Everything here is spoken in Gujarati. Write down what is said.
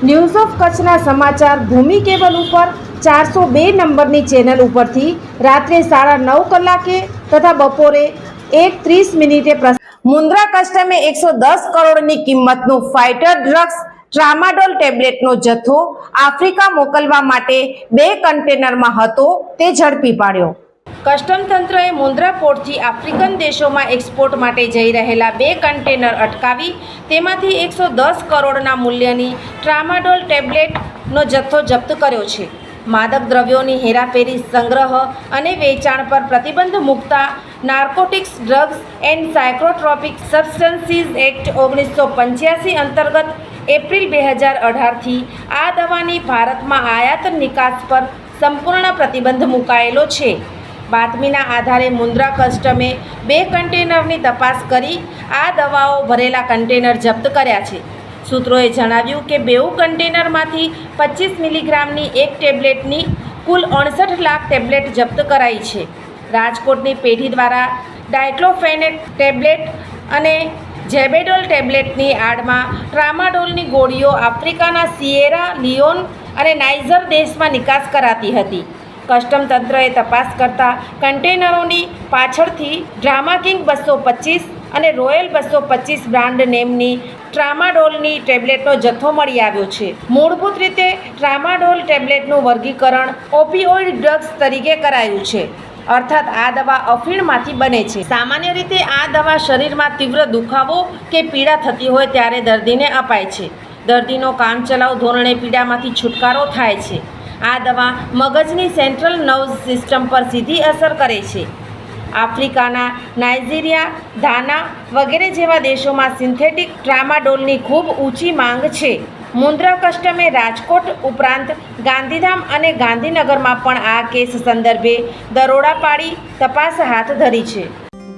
news of કચ્છના સમાચાર ભૂમિ કેબલ ઉપર ચારસો બે નંબરની ચેનલ ઉપરથી રાત્રે સાડા નવ કલાકે તથા બપોરે એક ત્રીસ મિનિટે મુન્દ્રા કસ્ટમે એકસો દસ કરોડની કિંમતનું ફાઇટર ડ્રગ્સ ટ્રામાડોલ ટેબ્લેટનો જથ્થો આફ્રિકા મોકલવા માટે બે કન્ટેનરમાં હતો તે ઝડપી પાડ્યો. કસ્ટમ તંત્રએ મુન્દ્રા પોર્ટથી આફ્રિકન દેશોમાં એક્સપોર્ટ માટે જઈ રહેલા બે કન્ટેનર અટકાવી, તેમાંથી એકસો દસ કરોડના મૂલ્યની ટ્રામાડોલ ટેબ્લેટનો જથ્થો જપ્ત કર્યો છે. માદક દ્રવ્યોની હેરાફેરી સંગ્રહ અને વેચાણ પર પ્રતિબંધ મૂકતા narcotics, drugs and psychotropic substances act ઓગણીસો પંચ્યાસી અંતર્ગત એપ્રિલ બે હજાર અઢારથી આ દવાની ભારતમાં આયાત નિકાસ પર સંપૂર્ણ પ્રતિબંધ મુકાયેલો છે. બાતમીના આધારે મુન્દ્રા કસ્ટમે બે કન્ટેનરની તપાસ કરી. આ દવાઓ ભરેલા કન્ટેનર જપ્ત કર્યા છે. સૂત્રોએ જણાવ્યું કે બેઉ કન્ટેનરમાંથી પચીસ મિલીગ્રામની એક ટેબ્લેટની કુલ અડસઠ લાખ ટેબ્લેટ જપ્ત કરાઈ છે. રાજકોટની પેઢી દ્વારા ડાયક્લોફેનેટ ટેબ્લેટ અને જેબેડોલ ટેબ્લેટની આડમાં ટ્રામાડોલની ગોળીઓ આફ્રિકાના સિયેરા લિયોન અને નાઇઝર દેશમાં નિકાસ કરાતી હતી. કસ્ટમ તંત્રએ તપાસ કરતા કન્ટેનરોની પાછળથી ડ્રામા કિંગ બસો પચીસ અને રોયલ બસો પચીસ બ્રાન્ડ નેમની ટ્રામાડોલની ટેબ્લેટનો જથ્થો મળી આવ્યો છે. મૂળભૂત રીતે ટ્રામાડોલ ટેબ્લેટનું વર્ગીકરણ ઓપીઓઇડ ડ્રગ્સ તરીકે કરાયું છે. અર્થાત આ દવા અફીણમાંથી બને છે. સામાન્ય રીતે આ દવા શરીરમાં તીવ્ર દુખાવો કે પીડા થતી હોય ત્યારે દર્દીને અપાય છે. દર્દીનો કામચલાઉ ધોરણે પીડામાંથી છુટકારો થાય છે. આ દવા મગજની સેન્ટ્રલ નર્વ સિસ્ટમ પર સીધી અસર કરે છે. આફ્રિકાના નાઇજીરિયા, ધાના વગેરે જેવા દેશોમાં સિન્થેટિક ટ્રામાડોલની ખૂબ ઊંચી માંગ છે. મુન્દ્રા કસ્ટમે રાજકોટ ઉપરાંત ગાંધીધામ અને ગાંધીનગરમાં પણ આ કેસ સંદર્ભે દરોડા પાડી તપાસ હાથ ધરી છે.